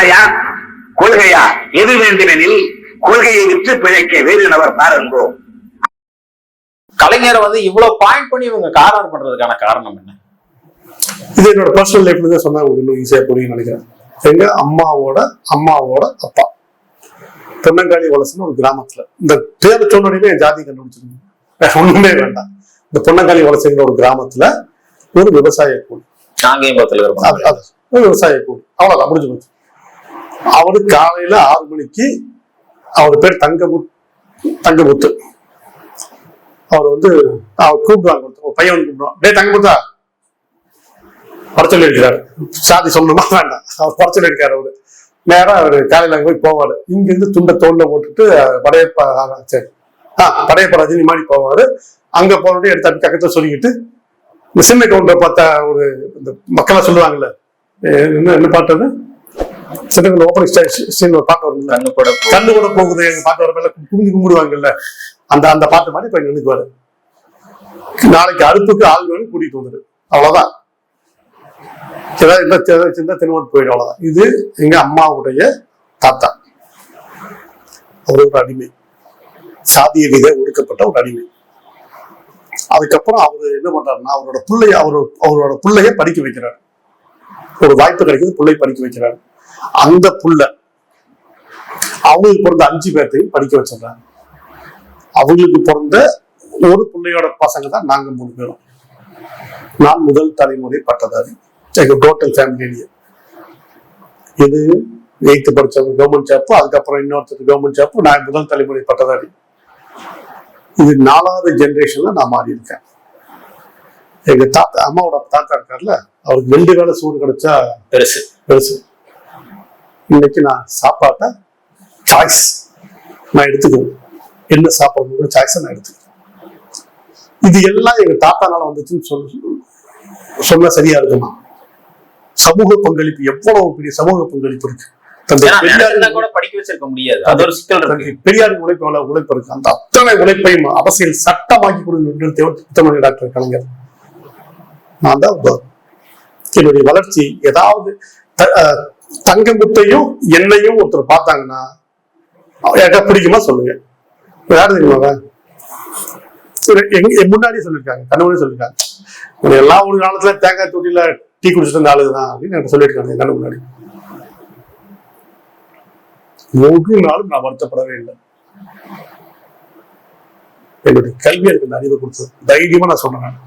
ஆணையா கொள்கையா? எது வேண்டுமெனில் கொள்கையை விற்று பிழைக்க வேறு நபர் பாருங்கோ கலைஞரை வந்து இவ்வளவு பாயிண்ட் பண்ணி இவங்க காரணம் பண்றதுக்கான காரணம் என்ன? இது என்னோட பர்சனல் லைஃப்ல தான் சொன்னா உங்களுக்கு இன்னும் ஈஸியா புரியும் நினைக்கிறேன். எங்க அம்மாவோட அம்மாவோட அப்பா. பொன்னங்காளி வலசுன்னு ஒரு கிராமத்துல. இந்த பேர் சொன்னோடனே என் ஜாதி கண்டுபிடிச்சிருங்க. வேற ஒண்ணுமே வேண்டாம். இந்த பொன்னங்காளி வலசுங்கிற ஒரு கிராமத்துல ஒரு விவசாய கூலி. விவசாய கூலி. அவ்வளவுதான் முடிஞ்சு போச்சு. அவரு காலையில ஆறு மணிக்கு அவர் பேர் தங்கமுத் தங்கமுத்து. அவர் வந்து அவர் கூப்பிடுவாங்க ஒருத்தர், பையன் வந்து கூப்பிடுவான். டே தங்கமுத்தா. வர சொல்லி சாதி சொல்லணுமா வேண்டாம். அவர் வர சொல்லி இருக்காரு அவரு. நேரா அவரு காலையில அங்க போய் போவாரு. இங்க இருந்து துண்டை தோல்ல போட்டுட்டு படையப்பா சரி ஆஹ் படையப்பா ரஜினி மாதிரி போவாரு. அங்க போனோடனே எடுத்து அப்படி கக்கத்தை சொல்லிக்கிட்டு இந்த சின்ன கவுண்டர் பார்த்தா ஒரு இந்த மக்களா சொல்லுவாங்கல்ல என்ன என்ன பாட்டு சின்ன ஓப்பனிங் சீன் பாட்டு வரும்ல? கண்ணு கூட போ- கண்ணு கூட போகுது. எங்க பாட்டு வர குமிஞ்சு கும்பிடுவாங்கல்ல. அந்த அந்த பாட்டு மாதிரி இப்ப நினைக்குவாரு நாளைக்கு அறுப்புக்கு ஆள் வேணும் கூட்டிட்டு வந்துரு. அவ்வளவுதான். ஏதாவது இந்த சின்ன- தென்மோட்டு போயிடும் அவ்வளவுதான். இது எங்க அம்மாவுடைய தாத்தா. அவர் ஒரு அடிமை. சாதிய வித ஒடுக்கப்பட்ட ஒரு அடிமை. அதுக்கப்புறம் அவரு என்ன பண்றாருன்னா அவரோட பிள்ளைய அவரோட அவரோட பிள்ளைய படிக்க வைக்கிறார். ஒரு வாய்ப்பு கிடைக்குது பிள்ளை படிக்க வைக்கிறார். அந்த புள்ள அவங்களுக்கு பிறந்த அஞ்சு பேர்த்தையும் படிக்க வச்சிடுறாங்க. அவங்களுக்கு பிறந்த ஒரு பிள்ளையோட பசங்க தான் நாங்க மூணு பேரும். நான் முதல் தலைமுறை பட்டதாரி. எங்க டோட்டல் ஃபேமிலியிலேயே இது எயித்து படிச்சவங்க கவர்மெண்ட் ஜாப்பு அதுக்கப்புறம் இன்னொருத்தர் கவர்மெண்ட் ஜாப்பு நான் முதல் தலைமுறை பட்டதாரி. இது நாலாவது ஜெனரேஷன்ல நான் மாறி இருக்கேன் எங்க தாத்தா அம்மாவோட தாத்தா இருக்கார்ல அவருக்கு ரெண்டு வேளை சூடு கிடைச்சா பெருசு. பெருசு. இன்னைக்கு நான் சாப்பாட்டை சாய்ஸ் நான் எடுத்துக்குவேன் என்ன சாப்பிடணும் சாய்ஸை நான் எடுத்துக்கிறேன் இது எல்லாம் எங்க தாத்தானால வந்துச்சுன்னு சொல்லு சொன்னா சரியா இருக்குமா? சமூக பங்களிப்பு எவ்வளவு பெரிய சமூக பங்களிப்பு இருக்கு? பெரியார் கூட பெரியார் உழைப்பு இருக்கு? அந்த அத்தனை உழைப்பையும் அரசியல் சட்டமாக்கி கொடுங்க புத்தமணி டாக்டர் கலைஞர். நான் தான். என்னுடைய வளர்ச்சி ஏதாவது தங்கமுத்தையும் என்னையும் ஒருத்தர் பார்த்தாங்கன்னா யார்கிட்ட பிடிக்குமா சொல்லுங்க. யாரு தெரியுமா எங்க என் முன்னாடியே சொல்லியிருக்காங்க கண்ணு சொல்லியிருக்காங்க. எல்லா ஒரு காலத்துல தேங்காய் தொட்டில டீ குடிச்சிட்டு இருந்த ஆளுதான் அப்படின்னு எனக்கு சொல்லியிருக்காங்க என் கண்ணு முன்னாடி. ஒரு நாளும் நான் வருத்தப்படவே இல்லை. என்னுடைய கல்வி எனக்கு அறிவை கொடுத்தது. தைரியமா நான் சொன்னேன்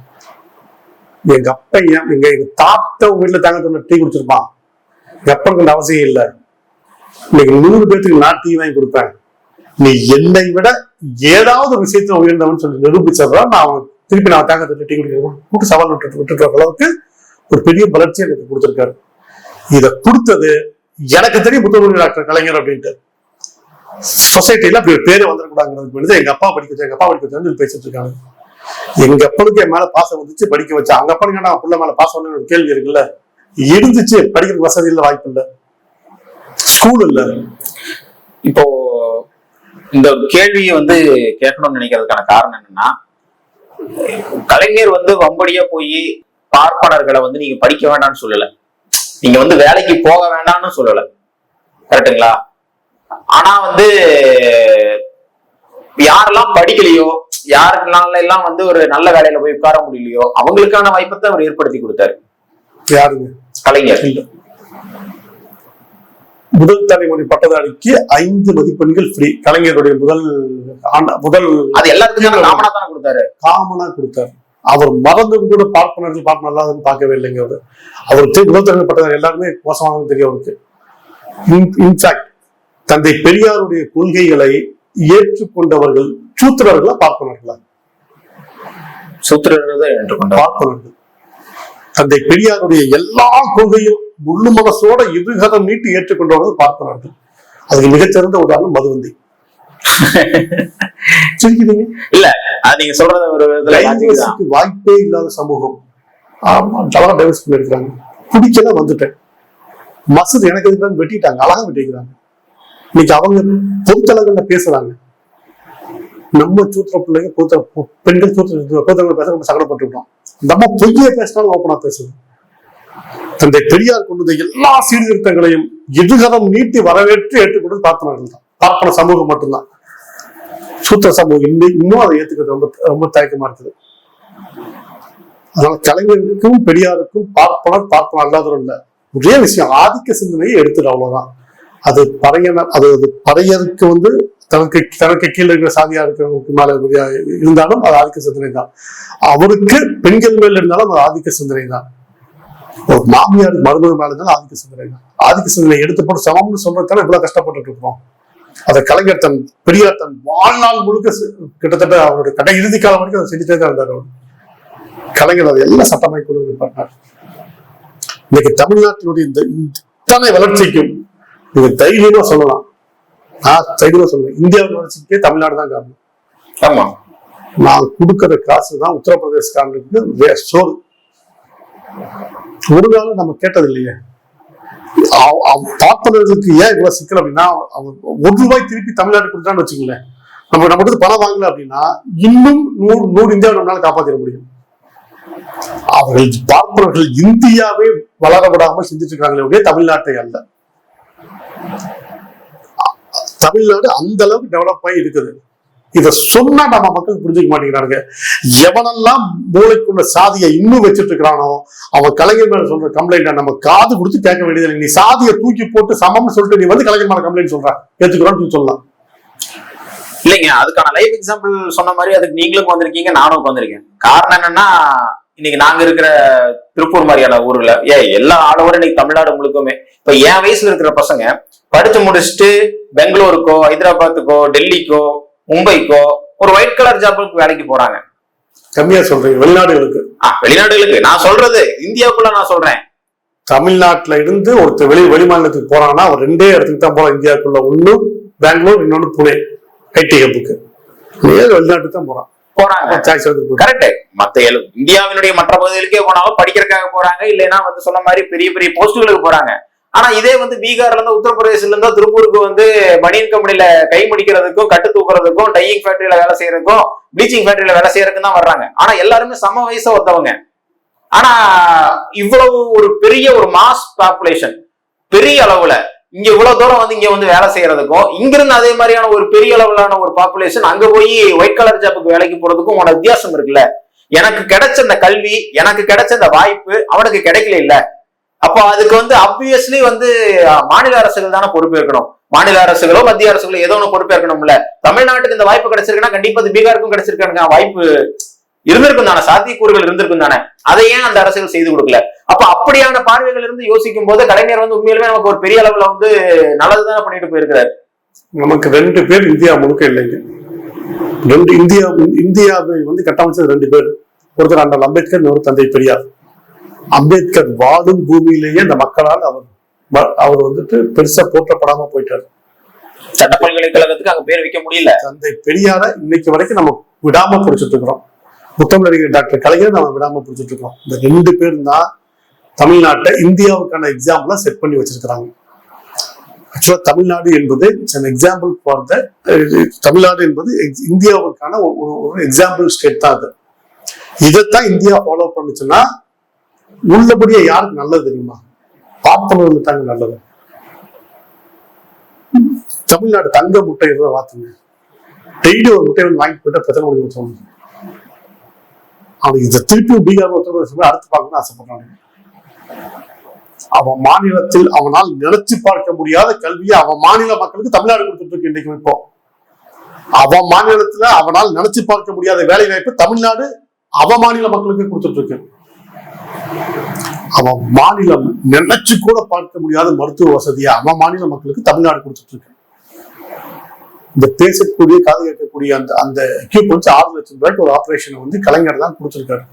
எங்க அப்பன் எங்க எங்க தாத்தா உங்க வீட்டுல தேங்காய் தொட்டில டீ குடிச்சிருப்பான். எங்க அவசியம் இல்லை. இன்னைக்கு நூறு பேர்த்துக்கு நான் டீ வாங்கி கொடுப்பேன். நீ என்னை விட ஏதாவது ஒரு விஷயத்துல உயர்ந்தவன் சொல்லி நிரூபிச்சதான் நான் அவன் திருப்பி நான் தாங்க டீ குடிக்கிறேன் கூட்டு சவால் விட்டு விட்டுட்டு அளவுக்கு ஒரு பெரிய வளர்ச்சி எனக்கு கொடுத்துருக்காரு. இதை கொடுத்தது எனக்கு தெரியும் புத்தகமணி டாக்டர் கலைஞர் அப்படின்ட்டு. சொசைட்டில அப்படி ஒரு பேரே வந்துடக்கூடாதுங்கிறதுக்கு எங்க அப்பா படிக்க வச்சா எங்க அப்பா படிக்க வச்சான்னு சொல்லி பேசிட்டு இருக்காங்க. எங்க அப்பனுக்கு என் மேல பாசம் வந்துச்சு படிக்க வச்சா. அங்க அப்பனுக்கு நான் புள்ள மேல பாசம் ஒரு கேள்வி இருக்குல்ல. இருந்துச்சு படிக்கிறதுக்கு வசதி இல்ல வாய்ப்பு இல்ல. ஸ்கூல் இல்ல. இப்போ இந்த கேள்வியை வந்து கேட்கணும்னு நினைக்கிறதுக்கான காரணம் என்னன்னா கலைஞர் வந்து வம்படியா போய் பார்ப்பனர்களை வந்து நீங்க படிக்க வேண்டாம்னு சொல்லல. நீங்க வந்து வேலைக்கு போக வேண்டாம்னு சொல்லல. கரெக்ட்டுங்களா? ஆனா வந்து யாரெல்லாம் படிக்கலையோ யாருக்குனால எல்லாம் வந்து ஒரு நல்ல வேலையில போய் உட்கார முடியலையோ அவங்களுக்கான வாய்ப்பை அவர் ஏற்படுத்தி கொடுத்தாரு. யாருங்க? கலைஞர். முதல் தலைமுறை பட்டதாரிக்கு ஐந்து மதிப்பெண்கள் ஃப்ரீ கலைஞருடைய முதல் முதல் அது எல்லாத்துக்கும் காமனா தானே கொடுத்தாரு? காமனா கொடுத்தார். அவர் மறந்தும் கூட பார்ப்பனர்கள் பார்ப்பனர் இல்லாதன்னு பார்க்கவே இல்லைங்க அவர். அவர் தி- முதல் தலைமுறை பட்டதாரி எல்லாருமே மோசமானது தெரியும் அவருக்கு. இன்ஃபேக்ட் தந்தை பெரியாருடைய கொள்கைகளை ஏற்றுக்கொண்டவர்கள் சூத்திரர்களா பார்ப்பனர்களா? சூத்திரதை ஏற்றுக்கொண்டார் பார்ப்பனர்கள். தந்தை பெரியாருடைய எல்லா கொள்கையும் முழு மனசோட இருகரம் நீட்டி ஏற்றுக்கொண்டவர்கள் பார்ப்பனர்கள் அதுக்கு மிகச்சிறந்த உதாரணம் மதுவந்தி. சிரிக்கிறீங்க? இல்ல அது நீங்க சொல்றது ஒரு விதத்துல வாய்ப்பே இல்லாத சமூகம். ஆமா அழகா டைவர்ஸ் பண்ணிருக்காங்க பிடிக்கல வந்துட்டேன். மசூத் எனக்கு எதுக்கு வெட்டிட்டாங்க அழகா வெட்டிக்கிறாங்க இன்னைக்கு அவங்க பொதுத்தலங்கள்ல பேசுறாங்க. நம்ம சூத்திர பிள்ளைங்க கூத்த பெண்கள் சூத்திர கூத்தங்களை பேச நம்ம சங்கடப்பட்டுருக்கோம் நம்ம பொய்யே பேசினாலும் ஓப்பனா பேசுவோம் தந்தை பெரியார் கொண்டு வந்த எல்லா சீர்திருத்தங்களையும் எதிர்கரம் நீட்டி வரவேற்று ஏற்றுக்கொண்டு பார்ப்பனர்கள் தான். பார்ப்பன சமூகம் மட்டும்தான். சூத்திர சமூகம் இன்னும் இன்னும் அதை ஏத்துக்கிறது ரொம்ப ரொம்ப தயக்கமா இருக்குது. அதனால கலைஞருக்கும் பெரியாருக்கும் பார்ப்பனர் பார்ப்பனர் அல்லாதவர் இல்ல. ஒரே விஷயம் ஆதிக்க சிந்தனையை எடுத்துடு அவ்வளவுதான். அது பறையனர் அது அது பறையருக்கு வந்து தனக்கு தனக்கு கீழே இருக்கிற சாதியா இருக்கிறவங்களுக்கு மேல இருந்தாலும் அது ஆதிக்க சிந்தனை தான் அவருக்கு பெண்கள் மேல இருந்தாலும் அது ஆதிக்க சிந்தனை தான் ஒரு மாமியார் மருமக மேல இருந்தாலும் ஆதிக்க சிந்தனை தான் ஆதிக்க சிந்தனை எடுத்து போட்டு சமம்னு சொல்றதுக்கான இவ்வளவு கஷ்டப்பட்டுட்டு இருக்கிறோம். அதை கலைஞர் தன் பெரியார் தன் வாழ்நாள் முழுக்க கிட்டத்தட்ட அவருடைய கடை இறுதி காலம் வரைக்கும் அதை செஞ்சுட்டே தான் இருந்தார் அவர். கலைஞர் அதை எல்லாம் சட்டமாய் கொண்டு பண்ணார். இன்னைக்கு தமிழ்நாட்டினுடைய இந்த இத்தனை வளர்ச்சிக்கும் நீங்க தைரியமா சொல்லலாம். நான் தைரியமா சொல்லுவேன் இந்தியாவின் வளர்ச்சிக்கே தமிழ்நாடு தான் காரணம். ஆமா. நான் கொடுக்கிற காசு தான் உத்தரப்பிரதேசக்காரனுக்கு சோறு. ஒரு நாளும் நம்ம கேட்டது இல்லையே. பார்ப்பனர்களுக்கு ஏன் இவ்வளவு சிக்கல் அப்படின்னா ஒரு ரூபாய் திருப்பி தமிழ்நாடு கொடுத்தான்னு வச்சுங்களேன் நம்ம நம்ம கிட்ட பணம் வாங்கல அப்படின்னா இன்னும் நூறு நூறு இந்தியாவை நம்மளால காப்பாத்திட முடியும். அவர்கள் பார்ப்பனர்கள் இந்தியாவே வளர விடாமல் செஞ்சுட்டு இருக்காங்களே தமிழ்நாட்டை அல்ல. தமிழ்நாடு அந்த அளவுக்கு டெவலப் ஆகி இருக்குது. இதை சொன்னா நம்ம மக்கள் புரிஞ்சுக்க மாட்டேங்கிறாங்க எவனெல்லாம் மூளைக்குள்ள சாதியை இன்னும் வச்சுட்டு இருக்கிறானோ அவன் கலைஞர் மேல சொல்ற கம்ப்ளைண்ட் நம்ம காது கொடுத்து கேட்க வேண்டியது நீ சாதியை தூக்கி போட்டு சமம்னு சொல்லிட்டு நீ வந்து கலைஞர் மேல கம்ப்ளைண்ட் சொல்ற. ஏத்துக்கிறோம்னு சொல்லலாம். இல்லைங்க அதுக்கான லைவ் எக்ஸாம்பிள் சொன்ன மாதிரி அதுக்கு நீங்களும் வந்திருக்கீங்க நானும் வந்திருக்கேன் காரணம் என்னன்னா இன்னைக்கு நாங்க இருக்கிற திருப்பூர் மாதிரியான ஊர்ல ஏ எல்லா ஆடவரும் இன்னைக்கு தமிழ்நாடு முழுக்குமே இப்ப என் வயசுல இருக்கிற பசங்க படிச்சு முடிச்சுட்டு பெங்களூருக்கோ ஹைதராபாத்துக்கோ டெல்லிக்கோ மும்பைக்கோ ஒரு ஒயிட் கலர் ஜாபுக்கு வேலைக்கு போறாங்க. கம்மியா சொல்றீங்க வெளிநாடுகளுக்கு. ஆ, வெளிநாடுகளுக்கு. நான் சொல்றது இந்தியாவுக்குள்ள நான் சொல்றேன். தமிழ்நாட்டுல இருந்து ஒருத்தர் வெளி வெளிமாநிலத்துக்கு போறான்னா அவர் ரெண்டே இடத்துக்கு தான் போறான் இந்தியாவுக்குள்ள ஒண்ணு பெங்களூர் இன்னொன்னு புனே ஐடி ஹப்புக்கு வெளிநாட்டுக்கு தான் போறான். போறாங்க. கரெக்ட் மத்த இந்தியாவினுடைய மற்ற பகுதிகளுக்கே போனாலும் படிக்கிறதுக்காக போறாங்க இல்லைன்னா வந்து சொன்ன மாதிரி பெரிய பெரிய போஸ்டுகளுக்கு போறாங்க. ஆனா இதே வந்து பீகார்ல இருந்து உத்தரப்பிரதேசல இருந்து திருப்பூருக்கு வந்து பனியன் கம்பெனில கை முடிக்கிறதுக்கும் கட்டு தூக்குறதுக்கும் டையிங் ஃபேக்டரியில வேலை செய்யறதுக்கும் ப்ளீச்சிங் ஃபேக்டரியில வேலை செய்யறதுக்கும் தான் வர்றாங்க. ஆனா எல்லாருமே சம வயசை ஒருத்தவங்க ஆனா இவ்வளவு ஒரு பெரிய ஒரு மாஸ் பாப்புலேஷன் பெரிய அளவுல இங்க இவ்வளவு தூரம் வந்து இங்க வந்து வேலை செய்யறதுக்கும் இங்கிருந்து அதே மாதிரியான ஒரு பெரிய அளவிலான ஒரு பாப்புலேஷன் அங்க போய் ஒயிட் கலர் ஜாப்புக்கு வேலைக்கு போறதுக்கும் உன வித்தியாசம் இருக்குல்ல? எனக்கு கிடைச்ச இந்த கல்வி எனக்கு கிடைச்ச அந்த வாய்ப்பு அவனுக்கு கிடைக்கல இல்ல. அப்போ அதுக்கு வந்து அப்வியஸ்லி வந்து மாநில அரசுகள் தானே பொறுப்பேற்கணும் மாநில அரசுகளோ மத்திய அரசுகளோ ஏதோ ஒன்று பொறுப்பேற்கணும்ல தமிழ்நாட்டுக்கு இந்த வாய்ப்பு கிடைச்சிருக்குன்னா கண்டிப்பா அது பீகாருக்கும் கிடைச்சிருக்கானுங்க. வாய்ப்பு இருந்திருக்கும் தானே சாத்தியக்கூறுகள் இருந்திருக்கும் தானே. அதை ஏன் அந்த அரசுகள் செய்து கொடுக்கல? அப்ப அப்படியான பார்வைகள் இருந்து யோசிக்கும் போது கலைஞர் வந்து உண்மையிலுமே நமக்கு ஒரு பெரிய அளவுல வந்து நல்லதுதானே பண்ணிட்டு போயிருக்கிறாரு. நமக்கு ரெண்டு பேர் இந்தியா முழுக்க இல்லைங்க. ரெண்டு இந்தியா இந்தியாவை வந்து கட்டமைச்சது ரெண்டு பேர். ஒருத்தர் அண்ணல் அம்பேத்கர் இன்னொரு தந்தை பெரியார். அம்பேத்கர் வாழும் பூமியிலேயே இந்த மக்களால் அவர் அவர் வந்துட்டு பெருசா போற்றப்படாம போயிட்டார். சட்ட பல்கலைக்கழகத்துக்கு அங்க பேர் வைக்க முடியல. தந்தை பெரியார இன்னைக்கு வரைக்கும் நம்ம விடாம பிடிச்சிட்டு இருக்கிறோம். முத்தமிழறிஞர் டாக்டர் கலைஞர் நம்ம விடாம பிடிச்சிட்டு இருக்கோம் இந்த ரெண்டு பேரும் தான் தமிழ்நாட்டை இந்தியாவுக்கான எக்ஸாம்பிளா செட் பண்ணி வச்சிருக்கிறாங்க. ஆக்சுவலா தமிழ்நாடு என்பது it's example for the Tamil Nadu என்பது இந்தியாவுக்கான ஒரு- ஒரு- ஒரு எக்ஸாம்பிள் ஸ்டேட் தான் அது. இதைத்தான் இந்தியா ஃபாலோ பண்ணுச்சுன்னா உள்ளபடியே யாருக்கு நல்லது தெரியுமா? பார்ப்பனர்களுக்கு தாங்க நல்லது. தமிழ்நாடு தங்க முட்டை வாத்துங்க டெய்லி ஒரு முட்டை வந்து வாங்கி போயிட்டா பிரச்சனை சொல்லணும் அவன் இதை திருப்பி பீகார் உத்தரப்பிரதேசம் அடுத்து பார்க்கணும்னு ஆசைப்படுறாங்க. அவன் மாநிலத்தில் அவனால் நினைச்சு பார்க்க முடியாத கல்வியை அவன் மாநில மக்களுக்கு தமிழ்நாடு கொடுத்துட்டு இருக்கு இன்னைக்கு இப்போ. அவன் மாநிலத்துல அவனால் நினைச்சு பார்க்க முடியாத வேலை வாய்ப்பு தமிழ்நாடு அவ மாநில மக்களுக்கு கொடுத்துட்டு இருக்கு அவன் மாநிலம் நினைச்சு கூட பார்க்க முடியாத மருத்துவ வசதியை அவன் மாநில மக்களுக்கு தமிழ்நாடு கொடுத்துட்டு இருக்கு இந்த பேசக்கூடிய காது கேட்கக்கூடிய அந்த அந்த எக்யூப்மெண்ட்ஸ் ஆறு லட்சம் ரூபாய்க்கு ஒரு ஆபரேஷன் வந்து கலைஞர் தான் கொடுத்துருக்காரு.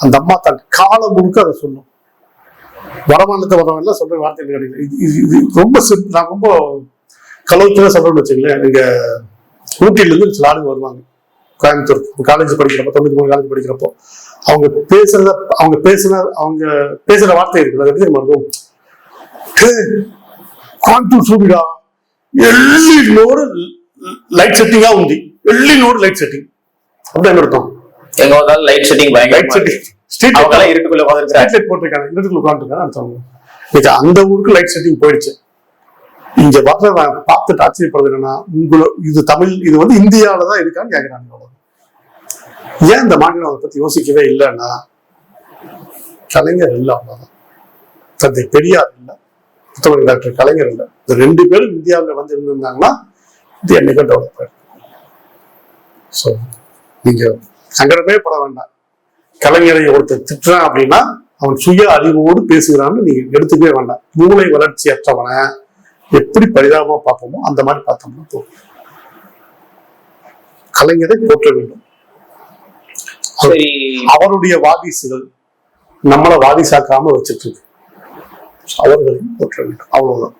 அந்த அம்மா தன் காலம் முழுக்க அதை சொல்லும் வடமாநிலத்தை வரவங்க சொல்ற வார்த்தை எனக்கு கிடைக்கல இது இது- ரொம்ப சிம்பிள் நான் ரொம்ப கலோக்கியமா சொல்றேன்னு வச்சுங்களேன் நீங்க ஊட்டியிலிருந்து சில ஆளுங்க வருவாங்க. கோயம்புத்தூர் காலேஜ் படிக்கிறப்போ தொண்ணூத்தி மூணு காலேஜ் படிக்கிறப்போ அவங்க பேசுறத அவங்க பேசுன அவங்க பேசுற வார்த்தை இருக்குது அது எப்படி இருக்கும்? கோயம்புத்தூர் சூடுடா எல்லினோடு லைட் செட்டிங்கா ఉంది எல்லினோடு லைட் செட்டிங் அப்படின்னு அர்த்தம்? எங்க வந்தாலும் light setting light setting street light இருட்டுக்குள்ள உட்காந்துருக்காங்க ஸ்ட்ரீட் லைட் போட்டிருக்காங்க. இருட்டுக்குள்ள உட்காந்துருக்காங்க அர்த்தம் அந்த ஊருக்கு லைட் செட்டிங் போயிடுச்சு. இங்க வர்ற நான் பார்த்துட்டு ஆச்சரியப்படுறது என்னன்னா உங்கள இது தமிழ் இது வந்து இந்தியாவில தான் இருக்கான்னு கேட்கிறாங்க ஏன் இந்த மாநிலம் அதை பத்தி யோசிக்கவே இல்லைன்னா கலைஞர் இல்லை அவ்வளவுதான். தந்தை பெரியார் இல்லை புத்தகம் டாக்டர் கலைஞர் இல்லை. இந்த ரெண்டு பேரும் இந்தியாவில் வந்து இருந்திருந்தாங்கன்னா இது என்னைக்கும் டெவலப் ஆயிருக்கும் ஸோ நீங்க சங்கடமே பட வேண்டாம். கலைஞரை ஒருத்தர் திட்டுறான் அப்படின்னா அவன் சுய அறிவோடு பேசுகிறான்னு நீங்க எடுத்துக்கவே வேண்டாம். மூளை வளர்ச்சி அற்றவனை எப்படி பரிதாபமா பார்ப்போமோ அந்த மாதிரி பார்த்தோம்னா போதும். கலைஞரை போற்ற வேண்டும். அவருடைய வாரிசுகள் நம்மளை வாரிசாக்காம வச்சிட்டு இருக்கு அவர்களையும் போற்ற வேண்டும். அவ்வளவுதான்.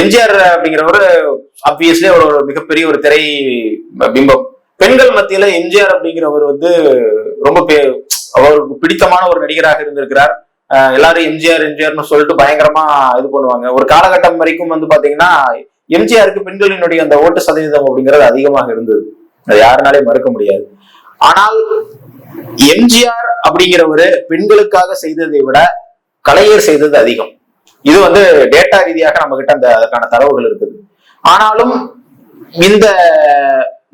எம்ஜிஆர் அப்படிங்கிறவர் ஆப்வியஸ்லி அவர் ஒரு மிகப்பெரிய ஒரு திரை பிம்பம். பெண்கள் மத்தியில எம்ஜிஆர் அப்படிங்கிறவர் வந்து ரொம்ப அவருக்கு பிடித்தமான ஒரு நடிகராக இருந்திருக்கிறார். எல்லாரும் எம்ஜிஆர் எம்ஜிஆர்னு சொல்லிட்டு பயங்கரமா இது பண்ணுவாங்க. ஒரு காலகட்டம் வரைக்கும் வந்து பாத்தீங்கன்னா எம்ஜிஆருக்கு பெண்களினுடைய அந்த ஓட்டு சதவீதம் அப்படிங்கிறது அதிகமாக இருந்தது. அது யாருனாலே மறுக்க முடியாது. ஆனால் எம்ஜிஆர் அப்படிங்கிறவரு பெண்களுக்காக செய்ததை விட கலைஞர் செய்தது அதிகம். இது வந்து டேட்டா ரீதியாக நம்ம கிட்ட அந்த அதுக்கான தரவுகள் இருக்குது. ஆனாலும் இந்த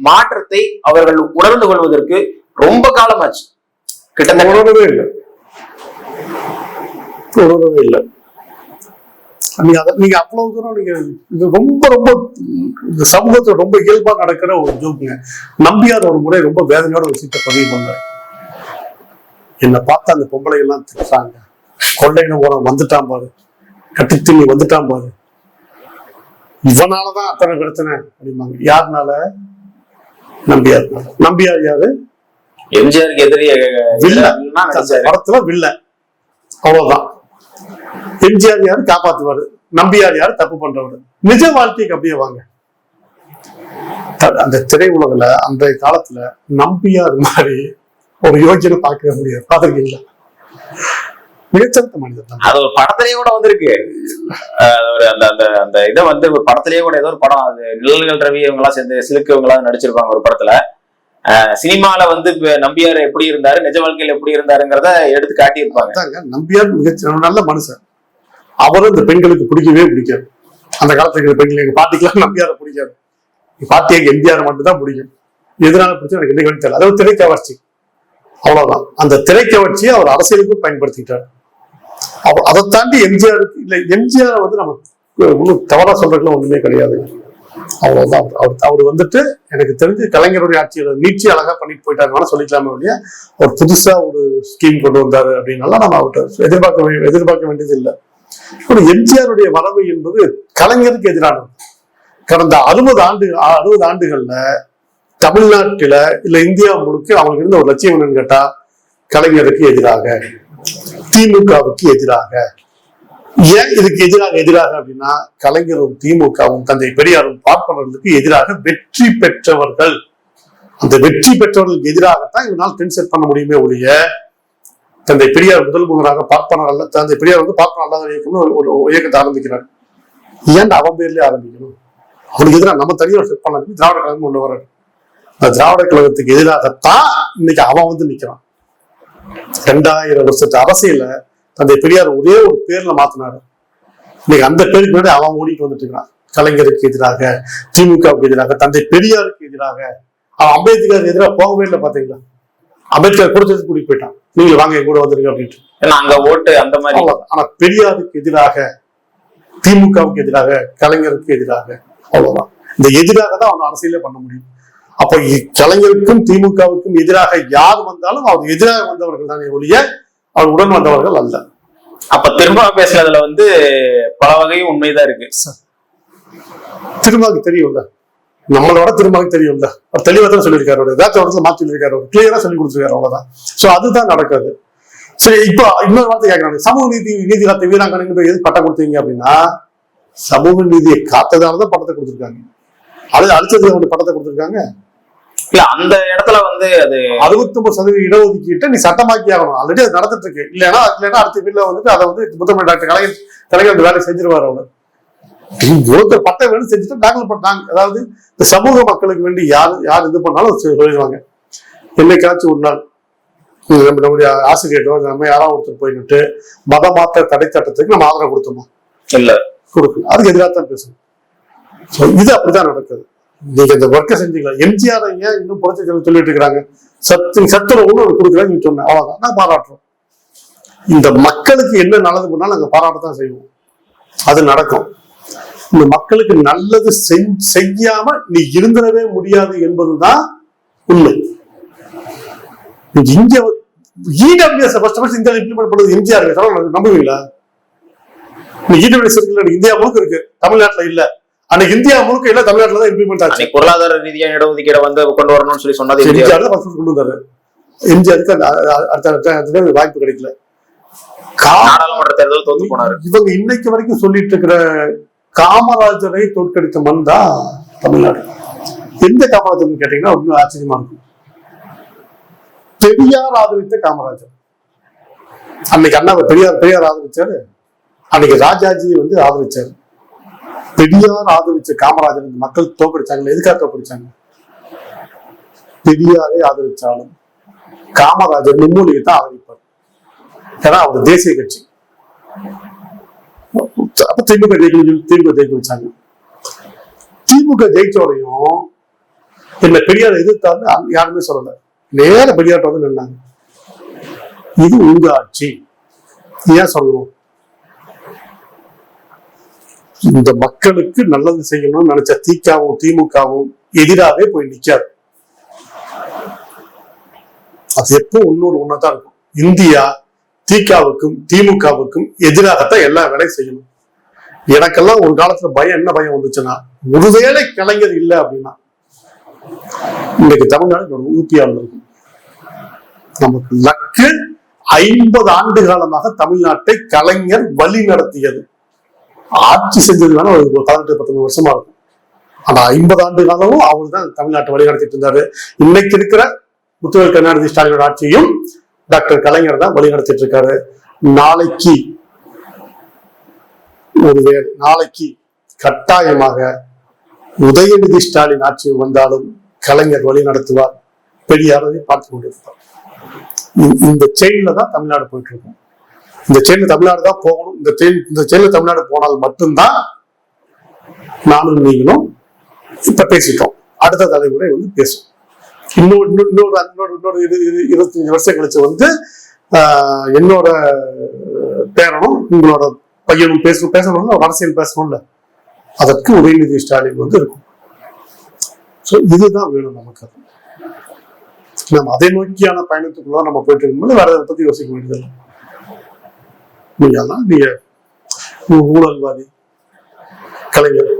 மாற்றத்தை அவர்கள் உணர்ந்து கொள்வதற்கு ரொம்ப காலமாச்சு. கிட்டத்தட்ட உணரவே இல்லை. நீங்க அத நீங்க அவ்வளவு தூரம் நீங்க இது ரொம்ப ரொம்ப இந்த சமூகத்துல ரொம்ப இயல்பா நடக்கிற ஒரு ஜோக்குங்க. நம்பியார் ஒரு முறை ரொம்ப வேதனையோட விஷயத்தை பதிவு பண்ணார் என்னை பார்த்து அந்த பொம்பளை எல்லாம் திட்டுறாங்க. கொள்ளையின போன வந்துட்டான் பாரு. கட்டி திண்ணி வந்துட்டான் பாரு. இவனாலதான் அத்தனை பிரச்சனை அப்படிம்பாங்க. யாருனால? நம்பியார் நம்பியார் யாரு? எம்ஜிஆருக்கு எதிரி. படத்துல வில்ல. அவ்வளவுதான். எம்ஜிஆர் யாரு காப்பாத்துவாரு? நம்பியார் யாரு தப்பு பண்றவரு? நிஜ வாழ்க்கைக்கு அப்படியே வாங்க. அந்த திரையுலகில் அன்றைய காலத்துல நம்பியார் மாதிரி ஒரு யோகியனை பார்க்கவே முடியாது. பாத்திருக்கீங்களா? மிகச்சிறந்த மனிதர் தான். அது ஒரு படத்திலேயே கூட வந்திருக்கு. ஒரு அந்த அந்த அந்த இதை வந்து ஒரு படத்திலேயே கூட ஏதோ ஒரு படம். அது நிழல்கள் ரவி இவங்க எல்லாம் சேர்ந்து சிலுக்கு இவங்க எல்லாம் நடிச்சிருப்பாங்க ஒரு படத்துல. சினிமால வந்து நம்பியார் எப்படி இருந்தாரு நிஜ வாழ்க்கையில எப்படி இருந்தாருங்கிறத எடுத்து காட்டியிருப்பாங்க. நம்பியார் மிக நல்ல மனுஷன் அவரும் இந்த பெண்களுக்கு பிடிக்கவே பிடிக்காது. அந்த காலத்துல இருக்கிற பெண்கள் எங்க பாட்டிக்கெல்லாம் நம்பியார பிடிக்காது. எங்க எம்ஜிஆர் மட்டும் தான் பிடிக்கும். எதனால பிடிச்சா எனக்கு என்ன தெரியல. அதாவது திரைக்கவர்ச்சி. அவ்வளவுதான். அந்த திரைக்கவர்ச்சியை அவர் அரசியலுக்கும் பயன்படுத்திக்கிட்டார் அதை தாண்டி எம்ஜிஆர் இல்ல எம்ஜிஆர் வந்து நம்ம ஒன்றும் தவறா சொல்றதுல ஒண்ணுமே கிடையாது. அவ்வளவுதான். அவர். அவர் வந்துட்டு எனக்கு தெரிஞ்சு கலைஞருடைய ஆட்சியில நீட்சி அழகா பண்ணிட்டு போயிட்டாருன்னு சொல்லிக்கலாமே ஒழிய அவர் புதுசா ஒரு ஸ்கீம் கொண்டு வந்தாரு அப்படின்னால நம்ம அவர்கிட்ட எதிர்பார்க்க எதிர்பார்க்க வேண்டியது இல்லை. இப்படி எம்ஜிஆருடைய வரவு என்பது கலைஞருக்கு எதிரானது. கடந்த அறுபது ஆண்டு அறுபது ஆண்டுகள்ல தமிழ்நாட்டில இல்ல இந்தியா முழுக்க அவங்களுக்கு இருந்த ஒரு லட்சியம் என்னன்னு கேட்டா கலைஞருக்கு எதிராக திமுகவுக்கு எதிராக. ஏன் இதுக்கு எதிராக எதிராக அப்படின்னா கலைஞரும் திமுகவும் தந்தை பெரியாரும் பார்ப்பனர்களுக்கு எதிராக வெற்றி பெற்றவர்கள். அந்த வெற்றி பெற்றவர்களுக்கு எதிராகத்தான் இவனால் டென்செட் பண்ண முடியுமே ஒழிய தந்தை பெரியார் முதல் முதலாக பார்ப்பனர் அல்ல தந்தை பெரியார் வந்து பார்ப்பனர் அல்லாத இயக்கம்னு ஒரு- இயக்கத்தை ஆரம்பிக்கிறார். ஏன் அவன் பேர்லயே ஆரம்பிக்கணும்? அவனுக்கு எதிராக நம்ம தனியாக செட் பண்ண திராவிட கழகம் கொண்டு வர்றாரு அந்த திராவிட கழகத்துக்கு எதிராகத்தான் இன்னைக்கு அவன் வந்து நிக்கிறான். ரெண்டாயிரம் வருஷத்து அரசியல தந்தை பெரியார் ஒரே ஒரு பேர்ல மாத்தினாரு. இன்னைக்கு அந்த பேருக்கு முன்னாடி அவன் ஓடிட்டு வந்துட்டு இருக்கிறான். கலைஞருக்கு எதிராக திமுகவுக்கு எதிராக தந்தை பெரியாருக்கு எதிராக. அவன் அம்பேத்கருக்கு எதிராக போகவே இல்லை பாத்தீங்களா? அம்பேத்கர் கூட சேர்த்து கூட்டிட்டு போயிட்டான். நீங்க வாங்க என் கூட வந்துருங்க அப்படின்ட்டு. ஏன்னா அங்க ஓட்டு அந்த மாதிரி. ஆனா பெரியாருக்கு எதிராக திமுகவுக்கு எதிராக கலைஞருக்கு எதிராக அவ்வளவுதான். இந்த எதிராக தான் அவன் அரசியலே பண்ண முடியும். அப்ப கலைஞருக்கும் திமுகவுக்கும் எதிராக யார் வந்தாலும் அவர் எதிராக வந்தவர்கள் தானே ஒழிய அவர் உடன் வந்தவர்கள் அல்ல. அப்ப திரும்ப பேசுனதுல வந்து பல வகையும் உண்மைதான் இருக்கு. திருமாவுக்கு தெரியும்ல? நம்மளோட திருமாவுக்கு தெரியும்ல. அவர் தெளிவா தான் சொல்லியிருக்காரு அவர். ஏதாச்சும் ஒரு இடத்துல மாத்தி சொல்லியிருக்காரு கிளியரா சொல்லி கொடுத்துருக்காரு அவ்வளவுதான். சோ அதுதான் நடக்குது. சரி இப்போ இன்னொரு வார்த்தை கேட்கறாங்க சமூக நீதி நீதி காத்த வீராங்கனைன்னு போய் எதுக்கு பட்டம் கொடுத்தீங்க அப்படின்னா சமூக நீதியை காத்ததால தான் பட்டத்தை கொடுத்துருக்காங்க. அது அழிச்சதுக்கு அவங்க பட்டத்தை கொடுத்துருக்காங்க. இல்ல அந்த இடத்துல வந்து அது அறுபத்தொன்பது சதவீத இடஒதுக்கீட்டை நீ சட்டமாக்கி ஆகணும். ஆல்ரெடி அது நடந்துட்டு இருக்கு. இல்லைன்னா இல்லைன்னா அடுத்த வீட்டுல வந்துட்டு அதை வந்து முதல்வர் டாக்டர் கலைஞர் கலைஞர் வேலையை செஞ்சிருவாரு அவர். ஒருத்தர் பட்டம் வேணும் செஞ்சுட்டு தாக்கல் பண்ணாங்க அதாவது இந்த சமூக மக்களுக்கு வேண்டி யார் யார் இது பண்ணாலும் சொல்லிடுவாங்க. என்னைக்காச்சும் ஒரு நாள். நம்ம நம்முடைய ஆசிரியரோ நம்ம யாராவது ஒருத்தர் போயிட்டு மத மாற்ற தடை சட்டத்துக்கு நம்ம ஆதரவு கொடுத்தோமா? இல்ல. கொடுக்கணும் அதுக்கு எதிராக தான் பேசணும் ஸோ இது அப்படிதான் நடக்குது. நீங்க இந்த ஒர்க்கை செஞ்சீங்களா? எம்ஜிஆர் ஏன் இன்னும் புரட்சி சொல்லிட்டு இருக்கிறாங்க? சத்து ஒரு கொடுக்குறேன்னு நீங்க சொன்னேன் அவ்வளவுதான். நான் பாராட்டுறோம். இந்த மக்களுக்கு என்ன நல்லது பண்ணாலும் நாங்க பாராட்டத்தான் செய்வோம். அது நடக்கும். இந்த மக்களுக்கு நல்லது செய்யாம நீ இருந்திடவே முடியாது என்பதுதான் உண்மை. இங்க இடபிள்யூஎஸ் ஃபர்ஸ்ட் ஃபர்ஸ்ட் இந்தியாவில் இம்ப்ளிமெண்ட் பண்ணது எம்ஜிஆர் நம்புவீங்களா? இடபிள்யூஎஸ் இருக்குல்ல இந்தியா முழுக்க இருக்கு. தமிழ்நாட்டுல இல்ல. அன்னைக்கு இந்தியா முழுக்க இல்ல தமிழ்நாட்டுல தான் இம்ப்ளிமெண்ட் ஆச்சு. பொருளாதார ரீதியா இடஒதுக்கீடை வந்து கொண்டு வரணும்னு சொல்லி சொன்னது எம்ஜிஆர். தான் ஃபர்ஸ்ட் கொண்டு வந்தாரு. எம்ஜிஆருக்கு அடுத்த அடுத்த வாய்ப்பு கிடைக்கல. நாடாளுமன்ற தேர்தல் தோத்து போனாரு. இவங்க இன்னைக்கு வரைக்கும் சொல்லிட்டு இருக்கிற காமராஜரை தோற்கடித்த மண் தான் தமிழ்நாடு. எந்த காமராஜர்னு கேட்டீங்கன்னா இன்னும் ஆச்சரியமா இருக்கும். பெரியார் ஆதரித்த காமராஜர். அன்னைக்கு அண்ணா பெரியார் பெரியார் ஆதரிச்சாரு. அன்னைக்கு ராஜாஜி வந்து ஆதரிச்சாரு. பெரியார் ஆதரிச்ச காமராஜர் மக்கள் தோற்கடிச்சாங்க எதுக்காக தோற்கடிச்சாங்க? பெரியாரை ஆதரிச்சாலும் காமராஜர் மும்மொழியை தான் ஆதரிப்பார். ஏன்னா அவர் தேசிய கட்சி. அப்ப திமுக ஜெயிக்கணும் திமுக ஜெயிக்க வச்சாங்க. திமுக ஜெயிச்சோடையும் என்ன பெரியார் எதிர்த்தாரு யாருமே சொல்லல. நேர பெரியார்ட்ட வந்து நின்னாங்க. இது உங்க ஆட்சி. ஏன் சொல்லணும்? இந்த மக்களுக்கு நல்லது செய்யணும்னு நினைச்ச திகாவும் திமுகவும் எதிராகவே போய் நிக்காது. அது எப்போ இன்னொரு ஒன்னதான் இருக்கும். இந்தியா திகாவுக்கும் திமுகவுக்கும் எதிராகத்தான் எல்லா வேலையும் செய்யணும். எனக்கெல்லாம் ஒரு காலத்துல பயம் என்ன பயம் வந்துச்சுன்னா ஒருவேளை கலைஞர் இல்லை அப்படின்னா இன்னைக்கு தமிழ்நாடு ஒரு ஊப்பியால் நமக்கு லக்கு ஐம்பது ஆண்டு காலமாக தமிழ்நாட்டை கலைஞர் வழி நடத்தியது. ஆட்சி செஞ்சது வேணா ஒரு பதினெட்டு பத்தொன்பது வருஷமா இருக்கும். ஆனா ஐம்பது ஆண்டு காலமும் அவர் தான் தமிழ்நாட்டை வழி நடத்திட்டு இருந்தாரு. இன்னைக்கு இருக்கிற முத்துவேல் கருணாநிதி ஸ்டாலினோட ஆட்சியும் டாக்டர் கலைஞர் தான் வழி நடத்திட்டு இருக்காரு. நாளைக்கு ஒருவேளை நாளைக்கு கட்டாயமாக உதயநிதி ஸ்டாலின் ஆட்சி வந்தாலும் கலைஞர் வழி நடத்துவார். பெரியாரதை பார்த்து கொண்டிருப்பார். இந்த- இந்த செயின்ல தான் தமிழ்நாடு போயிட்டு இருக்கும் இந்த செயின் தமிழ்நாடு தான் போகணும். இந்த செயின் இந்த செயின்ல தமிழ்நாடு போனால் மட்டும்தான் நானும் நீங்களும் இப்ப பேசிட்டோம். அடுத்த தலைமுறை வந்து பேசும். இன்னொரு இன்னொரு இன்னொரு இன்னொரு இன்னொரு இரு இருபத்தஞ்சு வருஷம் கழிச்சு வந்து என்னோட பேரனும் உங்களோட பையனும் பேசணும் பேசணும்ல ஒரு அரசியல் பேசணும்ல அதற்கு உதயநிதி ஸ்டாலின் வந்து இருக்கும். ஸோ இதுதான் வேணும் நமக்கு. அது நம்ம அதை நோக்கியான பயணத்துக்குள்ள நம்ம போயிட்டு இருக்கும்போது வேற அதை பத்தி யோசிக்க வேண்டியதில்லை. நீங்க அதான் நீங்க ஊழல்வாதி கலைஞர்